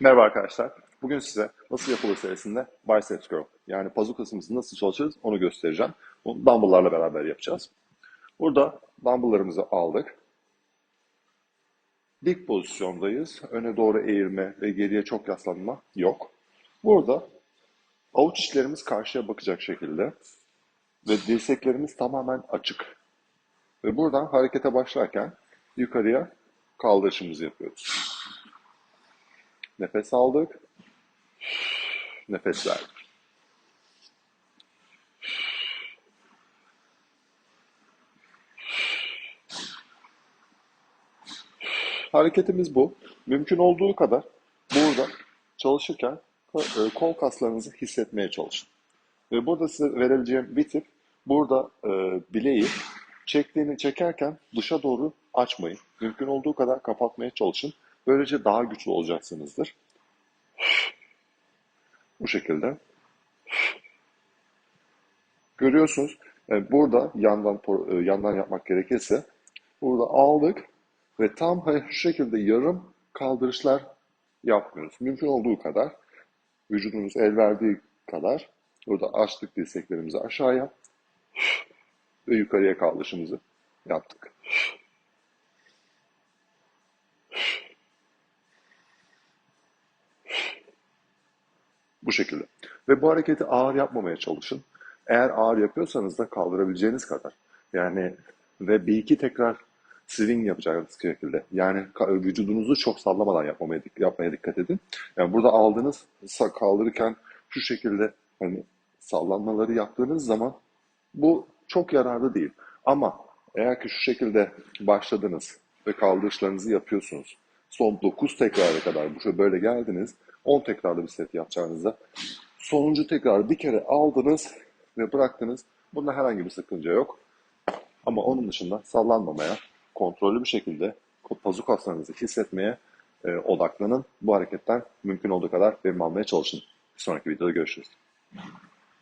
Merhaba arkadaşlar. Bugün size nasıl yapılır serisinde biceps curl yani pazu kasımızı nasıl çalışırız onu göstereceğim. Bunu dumbbell'larla beraber yapacağız. Burada dumbbell'larımızı aldık. Dik pozisyondayız. Öne doğru eğilme ve geriye çok yaslanma yok. Burada avuç içlerimiz karşıya bakacak şekilde ve dirseklerimiz tamamen açık. Ve buradan harekete başlarken yukarıya kaldırışımızı yapıyoruz. Nefes aldık. Nefes verdik. Hareketimiz bu. Mümkün olduğu kadar burada çalışırken e, kol kaslarınızı hissetmeye çalışın. Ve burada size verebileceğim bir tip, burada e, bileği çektiğini çekerken dışa doğru açmayın. Mümkün olduğu kadar kapatmaya çalışın. Böylece daha güçlü olacaksınızdır. Bu şekilde. Görüyorsunuz yani burada yandan e, yandan yapmak gerekirse burada aldık ve tam hani şu şekilde yarım kaldırışlar yapmıyoruz. Mümkün olduğu kadar vücudumuz el verdiği kadar burada açtık dirseklerimizi aşağıya ve yukarıya kaldırışımızı yaptık. Bu şekilde. Ve bu hareketi ağır yapmamaya çalışın. Eğer ağır yapıyorsanız da kaldırabileceğiniz kadar. Yani ve bir iki tekrar swing yapacağınız şekilde. Yani vücudunuzu çok sallamadan yapmamaya, yapmaya dikkat edin. Yani burada aldığınız kaldırırken şu şekilde hani sallanmaları yaptığınız zaman bu çok yararlı değil. Ama eğer ki şu şekilde başladınız ve kaldırışlarınızı yapıyorsunuz. Son 9 tekrara kadar bu böyle geldiniz. 10 tekrarlı bir set yapacağınızda sonuncu tekrar bir kere aldınız ve bıraktınız. Bunda herhangi bir sakınca yok. Ama onun dışında sallanmamaya, kontrollü bir şekilde pazu kaslarınızı hissetmeye e, odaklanın. Bu hareketten mümkün olduğu kadar verim almaya çalışın. Bir sonraki videoda görüşürüz.